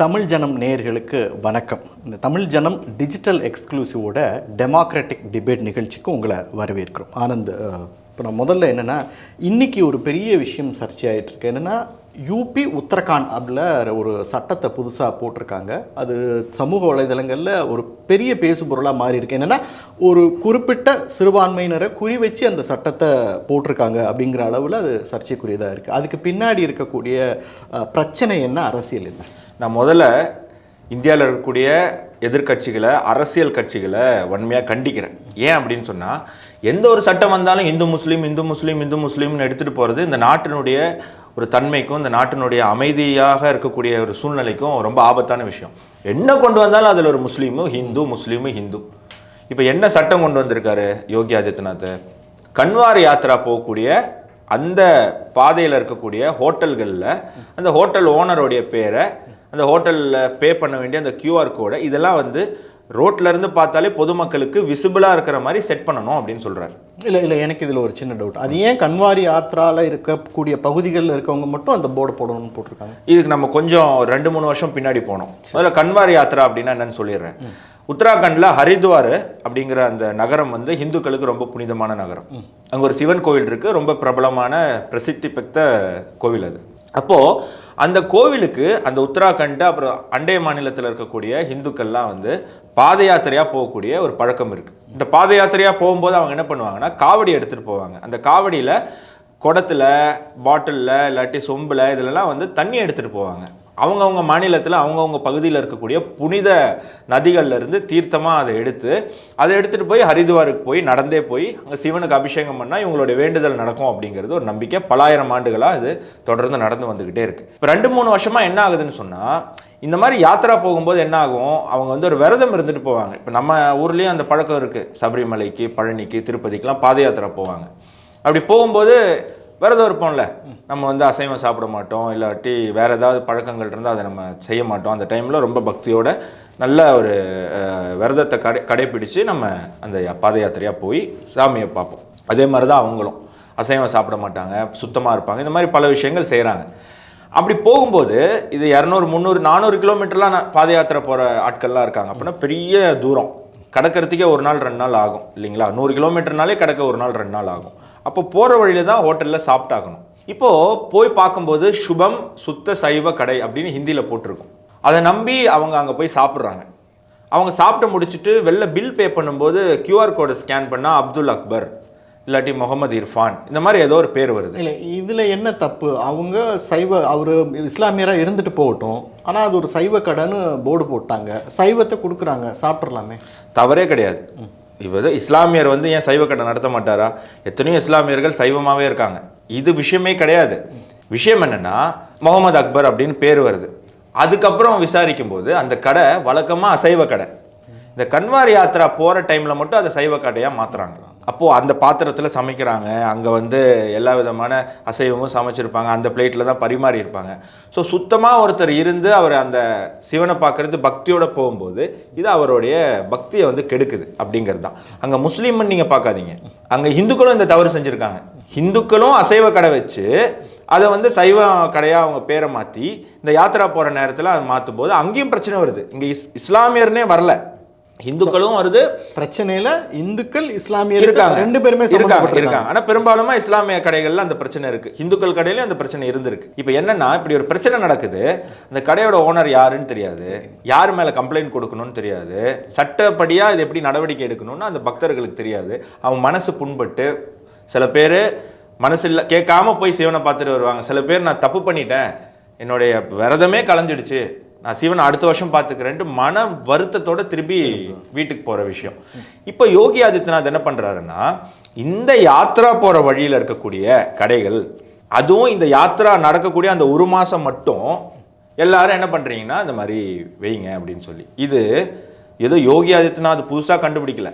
தமிழ் ஜனம் நேயர்களுக்கு வணக்கம். இந்த தமிழ் ஜனம் டிஜிட்டல் எக்ஸ்க்ளூசிவோட டெமோக்ராட்டிக் டிபேட் நிகழ்ச்சிக்கு உங்களை வரவேற்கிறோம். ஆனந்த் இப்போ நான் முதல்ல என்னென்னா இன்றைக்கி ஒரு பெரிய விஷயம் சர்ச்சையாயிட்டு இருக்கு என்னென்னா யூபி உத்தரகாண்ட் அப்படில் ஒரு சட்டத்தை புதுசாக போட்டிருக்காங்க. அது சமூக வலைதளங்களில் ஒரு பெரிய பேசுபொருளாக மாறி இருக்கு என்னென்னா ஒரு குறிப்பிட்ட சிறுபான்மையினரை குறி வச்சு அந்த சட்டத்தை போட்டிருக்காங்க அப்படிங்கிற அளவில் அது சர்ச்சைக்குரியதாக இருக்குது அதுக்கு பின்னாடி இருக்கக்கூடிய பிரச்சனை என்ன? அரசியல் என்ன? நான் முதல்ல இந்தியாவில் இருக்கக்கூடிய எதிர்க்கட்சிகளை அரசியல் கட்சிகளை வன்மையாக கண்டிக்கிறேன். ஏன் அப்படின்னு சொன்னால் எந்த ஒரு சட்டம் வந்தாலும் இந்து முஸ்லீம் இந்து முஸ்லீம் இந்து முஸ்லீம்னு எடுத்துகிட்டு போகிறது இந்த நாட்டினுடைய ஒரு தன்மைக்கும் இந்த நாட்டினுடைய அமைதியாக இருக்கக்கூடிய ஒரு சூழ்நிலைக்கும் ரொம்ப ஆபத்தான விஷயம். என்ன கொண்டு வந்தாலும் அதில் ஒரு முஸ்லீமு ஹிந்து முஸ்லீமு ஹிந்து. இப்போ என்ன சட்டம் கொண்டு வந்திருக்காரு யோகி ஆதித்யநாத்? கன்வார் யாத்ரா போகக்கூடிய அந்த பாதையில் இருக்கக்கூடிய ஹோட்டல்களில் அந்த ஹோட்டல் ஓனருடைய பேரை அந்த ஹோட்டலில் பே பண்ண வேண்டிய அந்த கியூஆர் கோடை இதெல்லாம் வந்து ரோட்ல இருந்து பார்த்தாலே பொதுமக்களுக்கு விசிபிளாக இருக்கிற மாதிரி செட் பண்ணணும் அப்படின்னு சொல்கிறாரு இல்லை இல்லை எனக்கு இதில் ஒரு சின்ன டவுட் அது ஏன் கன்வாரி ஆத்ரால இருக்கக்கூடிய பகுதிகளில் இருக்கவங்க மட்டும் அந்த போர்டு போடணும்னு போட்டிருக்காங்க? இதுக்கு நம்ம கொஞ்சம் ரெண்டு மூணு வருஷம் பின்னாடி போனோம். முதல்ல கன்வார் யாத்ரா அப்படின்னா என்னன்னு சொல்லிடுறேன். உத்தராகண்ட்ல ஹரித்வார் அப்படிங்கிற அந்த நகரம் வந்து இந்துக்களுக்கு ரொம்ப புனிதமான நகரம். அங்க ஒரு சிவன் கோவில் இருக்கு. ரொம்ப பிரபலமான பிரசித்தி பெற்ற கோவில் அது. அப்போது அந்த கோவிலுக்கு அந்த உத்தராகண்ட் அப்புறம் அண்டை மாநிலத்தில் இருக்கக்கூடிய ஹிந்துக்கள்லாம் வந்து பாத யாத்திரையாக போகக்கூடிய ஒரு பழக்கம் இருக்குது இந்த பாத யாத்திரையாக போகும்போது அவங்க என்ன பண்ணுவாங்கன்னா காவடி எடுத்துகிட்டு போவாங்க. அந்த காவடியில் குடத்தில் பாட்டிலில் இல்லாட்டி சொம்பில் இதிலலாம் வந்து தண்ணி எடுத்துகிட்டு போவாங்க. அவங்கவுங்க மாநிலத்தில் அவங்கவுங்க பகுதியில் இருக்கக்கூடிய புனித நதிகள்ல இருந்து தீர்த்தமாக அதை எடுத்து அதை எடுத்துகிட்டு போய் ஹரித்வாருக்கு போய் நடந்தே போய் அங்கே சிவனுக்கு அபிஷேகம் பண்ணால் இவங்களுடைய வேண்டுதல் நடக்கும் அப்படிங்கிறது ஒரு நம்பிக்கை. பலாயிரம் ஆண்டுகளாக இது தொடர்ந்து நடந்து வந்துக்கிட்டே இருக்குது இப்போ ரெண்டு மூணு வருஷமாக என்ன ஆகுதுன்னு சொன்னால் இந்த மாதிரி யாத்திரா போகும்போது என்ன ஆகும்? அவங்க வந்து ஒரு விரதம் இருந்துட்டு போவாங்க. இப்போ நம்ம ஊர்லேயும் அந்த பழக்கம் இருக்குது சபரிமலைக்கு பழனிக்கு திருப்பதிக்கெலாம் பாத யாத்திரா போவாங்க. அப்படி போகும்போது விரதம் இருப்போம்ல நம்ம வந்து அசைவம் சாப்பிட மாட்டோம் இல்லாட்டி வேறு ஏதாவது பழக்கங்கள் இருந்தால் அதை நம்ம செய்ய மாட்டோம். அந்த டைமில் ரொம்ப பக்தியோட நல்ல ஒரு விரதத்தை கடை கடைப்பிடித்து நம்ம அந்த பாத யாத்திரையாக போய் சாமியை பார்ப்போம். அதே மாதிரி தான் அவங்களும். அசைவம் சாப்பிட மாட்டாங்க சுத்தமாக இருப்பாங்க. இந்த மாதிரி பல விஷயங்கள் செய்கிறாங்க அப்படி போகும்போது இது இரநூறு முந்நூறு நானூறு கிலோமீட்டர்லாம் நான் பாத யாத்திரை போகிற ஆட்கள்லாம் இருக்காங்க. அப்படின்னா பெரிய தூரம். கடக்கிறதுக்கே ஒரு நாள் ரெண்டு நாள் ஆகும். இல்லைங்களா? நூறு கிலோமீட்டர்னாலே கடக்க ஒரு நாள் ரெண்டு நாள் ஆகும். அப்போ போகிற வழியில தான் ஹோட்டலில் சாப்பிட்டாகணும். இப்போது போய் பார்க்கும்போது சுபம் சுத்த சைவ கடை அப்படின்னு ஹிந்தியில் போட்டிருக்கும். அதை நம்பி அவங்க அங்கே போய் சாப்பிட்றாங்க. அவங்க சாப்பிட்டு முடிச்சுட்டு வெளில பில் பே பண்ணும்போது கியூஆர் கோடை ஸ்கேன் பண்ணால் அப்துல் அக்பர் இல்லாட்டி முகமது இர்ஃபான் இந்த மாதிரி ஏதோ ஒரு பேர் வருது. இல்லை இதில் என்ன தப்பு? அவங்க சைவ அவர் இஸ்லாமியராக இருந்துட்டு போகட்டும் ஆனால் அது ஒரு சைவ கடைன்னு போர்டு போட்டாங்க. சைவத்தை கொடுக்குறாங்க சாப்பிட்றலாமே தவறே கிடையாது. இவர் இஸ்லாமியர் வந்து ஏன் சைவ கடை நடத்த மாட்டாரா? எத்தனையோ இஸ்லாமியர்கள் சைவமாகவே இருக்காங்க. இது விஷயமே கிடையாது. விஷயம் என்னென்னா முகமது அக்பர் அப்படின்னு பேர் வருது. அதுக்கப்புறம் விசாரிக்கும் போது அந்த கடை வழக்கமாக அசைவ கடை. இந்த கன்வார் யாத்ரா போகிற டைமில் மட்டும் அதை சைவ கடையாக மாற்றுறாங்க அப்போது அந்த பாத்திரத்தில் சமைக்கிறாங்க. அங்கே வந்து எல்லா விதமான அசைவமும் சமைச்சிருப்பாங்க. அந்த பிளேட்டில் தான் பரிமாறி இருப்பாங்க. ஸோ சுத்தமாக ஒருத்தர் இருந்து அவர் அந்த சிவனை பார்க்குறது பக்தியோடு போகும்போது இது அவருடைய பக்தியை வந்து கெடுக்குது அப்படிங்கிறது தான். அங்கே முஸ்லீம்னு நீங்கள் பார்க்காதீங்க. அங்கே இந்துக்களும் இந்த தவறு செஞ்சுருக்காங்க. ஹிந்துக்களும் அசைவ கடை வச்சு அதை வந்து சைவ கடையாக அவங்க பேரை மாற்றி இந்த யாத்திரா போகிற நேரத்தில் அதை மாற்றும் போது அங்கேயும் பிரச்சனை வருது. இங்கே இஸ் இஸ்லாமியர்னே வரல. இந்துக்களும் வருது. பிரச்சனையில இந்துக்கள் இஸ்லாமியர் இருக்காங்க. ரெண்டு பேருமே இருக்காங்க இருக்காங்க. ஆனா பெரும்பாலுமா இஸ்லாமிய கடைகள்ல அந்த பிரச்சனை இருக்கு. இந்துக்கள் கடையிலயும் அந்த பிரச்சனை இருந்திருக்கு. இப்போ என்னன்னா இப்படி ஒரு பிரச்சனை நடக்குது. அந்த கடையோட ஓனர் யாருன்னு தெரியாது. யார் மேல கம்ப்ளைண்ட் கொடுக்கணும்னு தெரியாது. சட்டப்படியா இது எப்படி நடவடிக்கை எடுக்கணும்னு அந்த பக்தர்களுக்கு தெரியாது. அவன் மனசு புண்பட்டு சில பேர் மனசு இல்ல கேட்காம போய் சிவனை பார்த்துட்டு வருவாங்க. சில பேர் நான் தப்பு பண்ணிட்டேன். என்னுடைய விரதமே கலைஞ்சிடுச்சு. நான் சிவனை அடுத்த வருஷம் பார்த்துக்கிறேன்ட்டு மன வருத்தத்தோட திரும்பி வீட்டுக்கு போகிற விஷயம். இப்போ யோகி ஆதித்யநாத் என்ன பண்ணுறாருன்னா இந்த யாத்ரா போகிற வழியில் இருக்கக்கூடிய கடைகள் அதுவும் இந்த யாத்ரா நடக்கக்கூடிய அந்த ஒரு மாதம் மட்டும் எல்லாரும் என்ன பண்ணுறீங்கன்னா இந்த மாதிரி வைங்க அப்படின்னு சொல்லி. இது ஏதோ யோகி ஆதித்யநாத் புதுசாக கண்டுபிடிக்கல.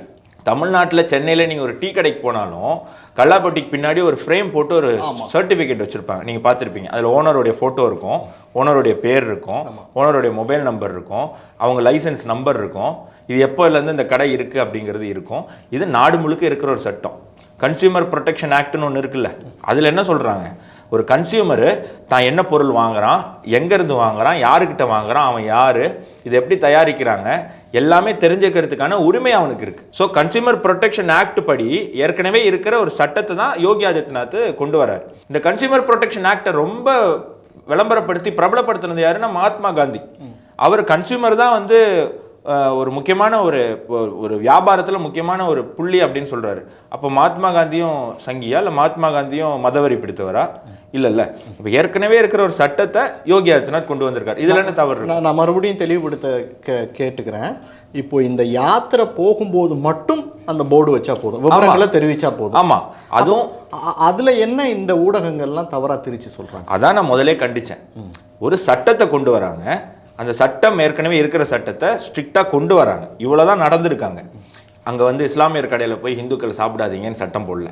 தமிழ்நாட்டில் சென்னையில் நீங்கள் ஒரு டீ கடைக்கு போனாலும் கல்லாப்பட்டிக்கு பின்னாடி ஒரு ஃப்ரேம் போட்டு ஒரு சர்டிஃபிகேட் வச்சுருப்பாங்க. நீங்கள் பார்த்துருப்பீங்க. அதில் ஓனருடைய ஃபோட்டோ இருக்கும். ஓனருடைய பேர் இருக்கும். ஓனருடைய மொபைல் நம்பர் இருக்கும். அவங்க லைசென்ஸ் நம்பர் இருக்கும். இது எப்போலேருந்து இந்த கடை இருக்குது அப்படிங்கிறது இருக்கும். இது நாடு முழுக்க இருக்கிற ஒரு சட்டம். கன்சியூமர் ப்ரொடெக்ஷன் ஆக்ட்னு ஒன்று இருக்குல்ல. அதில் என்ன சொல்கிறாங்க ஒரு கன்சியூமரு தான் என்ன பொருள் வாங்குறான் எங்கேருந்து வாங்குறான் யாருக்கிட்ட வாங்குறான் அவன் யார் இது எப்படி தயாரிக்கிறாங்க எல்லாமே தெரிஞ்சுக்கிறதுக்கான உரிமை அவனுக்கு இருக்குது ஸோ கன்சியூமர் ப்ரொடெக்ஷன் ஆக்ட் படி ஏற்கனவே இருக்கிற ஒரு சட்டத்தை தான் யோகி ஆதித்யநாத் கொண்டு வரார் இந்த கன்சியூமர் ப்ரொடெக்ஷன் ஆக்டை ரொம்ப விளம்பரப்படுத்தி பிரபலப்படுத்தினது யாருன்னா மகாத்மா காந்தி. அவர் கன்சியூமர் தான் வந்து ஒரு முக்கியமான ஒரு ஒரு- வியாபாரத்தில் முக்கியமான ஒரு புள்ளி அப்படின்னு சொல்றாரு. அப்போ மகாத்மா காந்தியும் சங்கியா இல்லை மகாத்மா காந்தியும் மதவரி பிடித்தவரா இல்லை இல்லை இப்போ ஏற்கனவே இருக்கிற ஒரு சட்டத்தை யோகி ஆதித்யநாத் கொண்டு வந்திருக்காரு. இதுல என்ன தவறு? நான் நான் மறுபடியும் தெளிவுபடுத்த கே கேட்டுக்கிறேன். இப்போ இந்த யாத்திரை போகும்போது மட்டும் அந்த போர்டு வச்சா போதும். விவரங்களை தெரிவிச்சா போதும். ஆமா. அதுவும் அதுல என்ன இந்த ஊடகங்கள்லாம் தவறா திரிச்சு சொல்றாங்க? அதான் நான் முதலே கண்டிச்சேன். ஒரு சட்டத்தை கொண்டு வராங்க. அந்த சட்டம் ஏற்கனவே இருக்கிற சட்டத்தை ஸ்ட்ரிக்டாக கொண்டு வராங்க. இவ்வளோ தான் நடந்திருக்காங்க. அங்கே வந்து இஸ்லாமியர் கடையில் போய் இந்துக்கள் சாப்பிடாதீங்கன்னு சட்டம் போடல.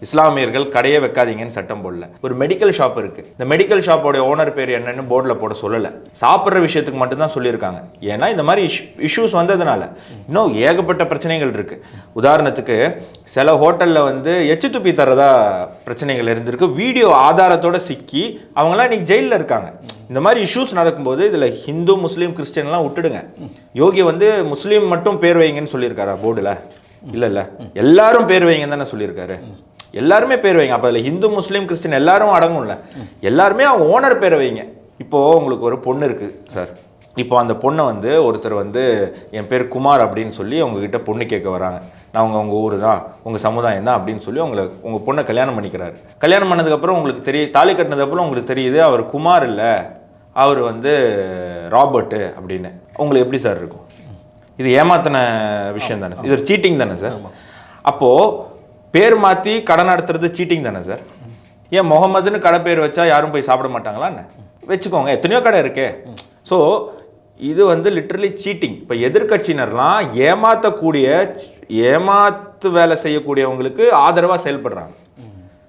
இஸ்லாமியர்கள் கடையே வைக்காதீங்கன்னு சட்டம் போடல. ஒரு மெடிக்கல் ஷாப் இருக்கு. இந்த மெடிக்கல் ஷாப்போட ஓனர் பேர் என்னன்னு போர்டில் போட சொல்லலை. சாப்பிட்ற விஷயத்துக்கு மட்டும்தான் சொல்லியிருக்காங்க. ஏன்னா இந்த மாதிரி இஷ்யூஸ் வந்ததுனால. இன்னும் ஏகப்பட்ட பிரச்சனைகள் இருக்கு. உதாரணத்துக்கு சில ஹோட்டலில் வந்து எச்சு துப்பி தரதா பிரச்சனைகள் இருந்திருக்கு. வீடியோ ஆதாரத்தோட சிக்கி அவங்களாம் இன்னைக்கு ஜெயிலில் இருக்காங்க. இந்த மாதிரி இஷ்யூஸ் நடக்கும்போது இதில் ஹிந்து முஸ்லீம் கிறிஸ்டின்லாம் விட்டுடுங்க. யோகி வந்து முஸ்லீம் மட்டும் பேர் வைங்கன்னு சொல்லியிருக்காரா போர்டில் இல்லை இல்லை எல்லாரும் பேர் வைங்கன்னு தானே சொல்லியிருக்காரு. எல்லாருமே பேர் வைங்க. அப்போ அதில் ஹிந்து முஸ்லீம் கிறிஸ்டின் எல்லாரும் அடங்கும்ல எல்லாருமே அவங்க ஓனர் பேரை வைங்க. இப்போது உங்களுக்கு ஒரு பொண்ணு இருக்குது சார் இப்போ அந்த பொண்ணை வந்து ஒருத்தர் வந்து என் பேர் குமார் அப்படின்னு சொல்லி உங்ககிட்ட பொண்ணு கேட்க வராங்க. நான் உங்கள் உங்கள் ஊர் தான் உங்கள் சமுதாயம் தான் அப்படின்னு சொல்லி உங்களை உங்கள் பொண்ணை கல்யாணம் பண்ணிக்கிறாரு. கல்யாணம் பண்ணதுக்கப்புறம் உங்களுக்கு தெரிய தாலி கட்டினதுக்கப்புறம் உங்களுக்கு தெரியுது அவர் குமார் இல்லை அவர் வந்து ராபர்ட்டு அப்படின்னு. உங்களுக்கு எப்படி சார் இருக்கும்? இது ஏமாத்தின விஷயம் தானே இது ஒரு சீட்டிங் தானே சார் அப்போது பேர் மாற்றி கடை நடத்துறது சீட்டிங் தானே சார் ஏன் முகமதுன்னு கடை பேர் வச்சா யாரும் போய் சாப்பிட மாட்டாங்களா என்ன? வச்சுக்கோங்க எத்தனையோ கடை இருக்கே. ஸோ இது வந்து லிட்ரலி சீட்டிங் இப்போ எதிர்க்கட்சியினர்லாம் ஏமாற்றக்கூடிய ஏமாத்து வேலை செய்யக்கூடியவங்களுக்கு ஆதரவாக செயல்படுறாங்க.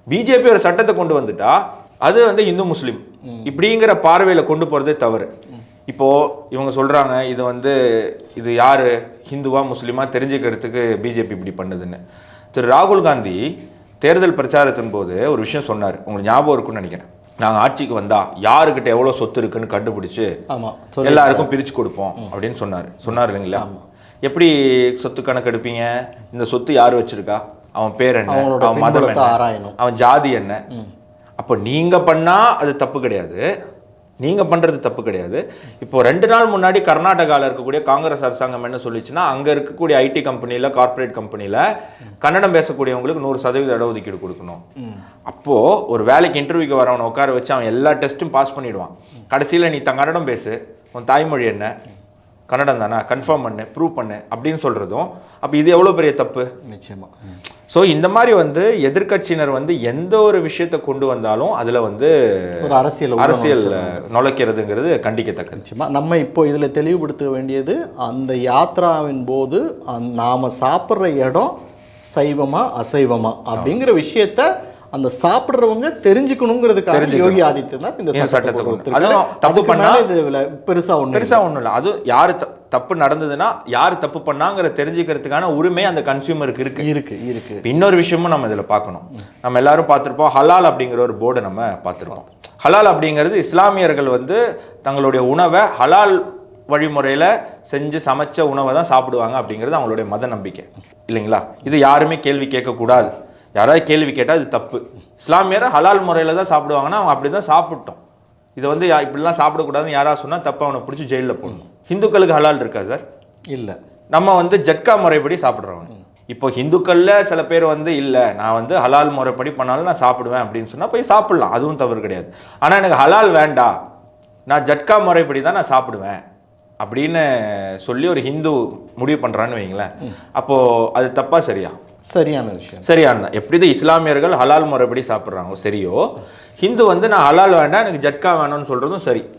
பிஜேபி ஒரு சட்டத்தை கொண்டு வந்துட்டா அது வந்து இந்து முஸ்லீம். இப்படிங்கிற பார்வையில் கொண்டு போகிறதே தவறு. இப்போது இவங்க சொல்கிறாங்க இது வந்து இது யார்? ஹிந்துவா முஸ்லீமா தெரிஞ்சுக்கிறதுக்கு பிஜேபி இப்படி பண்ணுதுன்னு. திரு ராகுல் காந்தி தேர்தல் பிரச்சாரத்தின் போது ஒரு விஷயம் சொன்னார். உங்களுக்கு ஞாபகம் இருக்குன்னு நினைக்கிறேன். நாங்கள் ஆட்சிக்கு வந்தா யாருக்கிட்ட எவ்வளோ சொத்து இருக்குன்னு கண்டுபிடிச்சு எல்லாருக்கும் பிரிச்சு கொடுப்போம் அப்படின்னு சொன்னார். சொன்னார் இல்லைங்களா? எப்படி சொத்து கணக்கு எடுப்பீங்க? இந்த சொத்து யார் வச்சிருக்கா? அவன் பேர் என்ன? அவன் மதம் என்ன? அவன் ஜாதி என்ன? அப்போ நீங்க பண்ணா அது தப்பு கிடையாது. நீங்க பண்றது தப்பு கிடையாது. இப்போ ரெண்டு நாள் முன்னாடி கர்நாடகாவில் இருக்கக்கூடிய காங்கிரஸ் அரசாங்கம் என்ன சொல்லிச்சுன்னா அங்க இருக்கக்கூடிய ஐடி கம்பெனில கார்ப்பரேட் கம்பெனில கன்னடம் பேசக்கூடியவங்களுக்கு நூறு சதவீத இடஒதுக்கீடு கொடுக்கணும். அப்போ ஒரு வேலைக்கு இன்டர்வியூக்கு வரவனை உட்கார வச்சு அவன் எல்லா டெஸ்ட்டும் பாஸ் பண்ணிடுவான். கடைசியில நீ தன் கன்னடம் பேசு உன் தாய்மொழி என்ன? கன்னடம் தானே? கன்ஃபார்ம் பண்ணு ப்ரூவ் பண்ணு அப்படின்னு சொல்றதும் அப்போ இது எவ்வளோ பெரிய தப்பு? நிச்சயமா. ம். ஸோ இந்த மாதிரி வந்து எதிர்க்கட்சியினர் வந்து எந்த ஒரு விஷயத்தை கொண்டு வந்தாலும் அதில் வந்து ஒரு அரசியல் அரசியல் நுழைக்கிறதுங்கிறது கண்டிக்கத்தக்கது. நிச்சயமா. நம்ம இப்போ இதுல தெளிவுபடுத்த வேண்டியது அந்த யாத்ராவின் போது நாம சாப்பிட்ற இடம் சைவமா அசைவமா அப்படிங்கிற விஷயத்த அந்த சாப்பிடுறவங்க தெரிஞ்சுக்கணுங்கிறதுக்காக. யோகி ஆதித்யநாத் இந்த சட்டத்தை. அதுவும் தப்பு பண்ணா- இதுல பெருசா ஒண்ணு பெருசா ஒன்றும் இல்லை. அது யார் தப்பு நடந்ததுன்னா யார் தப்பு பண்ணாங்கிற தெரிஞ்சுக்கிறதுக்கான உரிமை அந்த கன்சியூமருக்கு இருக்கு. இருக்கு இருக்கு. இன்னொரு விஷயமும் நம்ம இதில் பார்க்கணும். நம்ம எல்லாரும் பார்த்துருப்போம் ஹலால் அப்படிங்கிற ஒரு போர்டை நம்ம பார்த்துருப்போம். ஹலால் அப்படிங்கிறது இஸ்லாமியர்கள் வந்து தங்களுடைய உணவை ஹலால் வழிமுறையில் செஞ்சு சமைச்ச உணவை தான் சாப்பிடுவாங்க அப்படிங்கிறது அவங்களுடைய மத நம்பிக்கை. இல்லைங்களா? இது யாருமே கேள்வி கேட்கக்கூடாது. யாராவது கேள்வி கேட்டால் இது தப்பு. இஸ்லாமியரை ஹலால் முறையில் தான் சாப்பிடுவாங்கன்னா அவங்க அப்படி தான் சாப்பிட்டோம். இதை வந்து இப்படிலாம் சாப்பிடக்கூடாதுன்னு யாராவது சொன்னால் தப்பு அவனை பிடிச்சி ஜெயிலில் போடணும். ஹிந்துக்களுக்கு ஹலால் இருக்கா சார்? இல்ல. நம்ம வந்து ஜட்கா முறைப்படி சாப்பிட்றவங்க இப்போ ஹிந்துக்கள்ல சில பேர் வந்து இல்லை நான் வந்து ஹலால் முறைப்படி பண்ணாலும் நான் சாப்பிடுவேன் அப்படின்னு சொன்னால் போய் சாப்பிடலாம். அதுவும் தவறு கிடையாது. ஆனால் எனக்கு ஹலால் வேண்டாம் நான் ஜட்கா முறைப்படி தான் நான் சாப்பிடுவேன் அப்படின்னு சொல்லி ஒரு ஹிந்து முடிவு பண்ணுறான்னு வைங்களேன். அப்போது அது தப்பா சரியா? சரியான விஷயம். சரியானதான் எப்படி இது இஸ்லாமியர்கள் ஹலால் முறைப்படி சாப்பிட்றாங்க? சரியோ? ஹிந்து வந்து நான் ஹலால் வேண்டாம் எனக்கு ஜட்கா வேணும்னு சொல்கிறதும் சரி.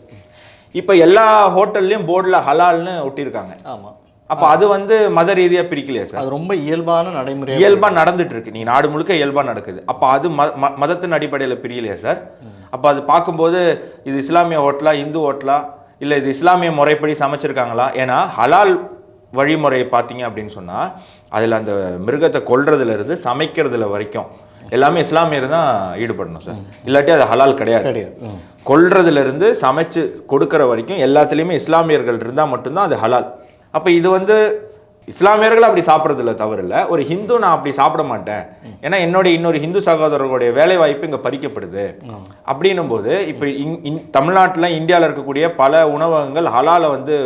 இப்போ எல்லா ஹோட்டல்லையும் போர்டில் ஹலால்னு ஒட்டியிருக்காங்க. ஆமா. அப்போ அது வந்து மத ரீதியாக பிரிக்கலையா சார்? அது ரொம்ப இயல்பான நடைமுறை இயல்பா நடந்துட்டு இருக்கு நீ நாடு முழுக்க இயல்பா நடக்குது. அப்போ அது ம- மதத்தின் அடிப்படையில் பிரியலையா சார்? அப்போ அது பார்க்கும்போது இது இஸ்லாமிய ஹோட்டலா இந்து ஹோட்டலா இல்லை இது இஸ்லாமிய முறைப்படி சமைச்சிருக்காங்களா? ஏன்னா ஹலால் வழிமுறையை பார்த்தீங்க அப்படின்னு சொன்னால் அதில் அந்த மிருகத்தை கொல்றதுல இருந்து சமைக்கிறதுல வரைக்கும் எல்லாமே இஸ்லாமியர் தான் ஈடுபடணும் சார். இல்லாட்டி அது ஹலால் கிடையாது. கிடையாது. ம். கொல்றதுல இருந்து சமைச்சு கொடுக்கிற வரைக்கும் எல்லாத்துலேயுமே இஸ்லாமியர்கள் இருந்தால் மட்டும்தான் அது ஹலால். அப்போ இது வந்து இஸ்லாமியர்கள் அப்படி சாப்பிட்றதுல தவறு இல்லை ஒரு ஹிந்து நான் அப்படி சாப்பிட மாட்டேன். ஏன்னா என்னுடைய இன்னொரு ஹிந்து சகோதரர்களுடைய வேலை வாய்ப்பு இங்கே பறிக்கப்படுது. அப்படின்னும் போது இப்போ இங் இன் தமிழ்நாட்டில் இந்தியாவில் இருக்கக்கூடிய பல உணவகங்கள் ஹலாலை வந்து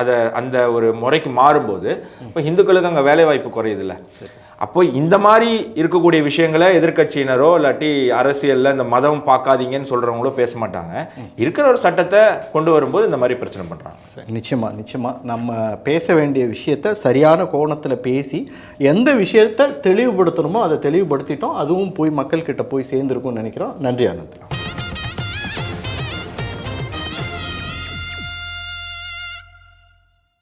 அதை அந்த ஒரு முறைக்கு மாறும்போது இப்போ ஹிந்துக்களுக்கு அங்கே வேலை வாய்ப்பு குறையுதுல்ல அப்போ இந்த மாதிரி இருக்கக்கூடிய விஷயங்களை எதிர்க்கட்சியினரோ இல்லாட்டி அரசியல்ல இந்த மதம் பார்க்காதீங்கன்னு சொல்றவங்களோ பேச மாட்டாங்க. இருக்கிற ஒரு சட்டத்தை கொண்டு வரும்போது இந்த மாதிரி பிரச்சனை பண்றாங்க. சரி, நிச்சயமா நிச்சயமா. நம்ம பேச வேண்டிய விஷயத்த சரியான கோணத்தில் பேசி எந்த விஷயத்தை தெளிவுபடுத்தணுமோ அதை தெளிவுபடுத்திட்டோம். அதுவும் போய் மக்கள்கிட்ட போய் சேர்ந்துருக்கும்னு நினைக்கிறோம். நன்றி ஆனந்த்.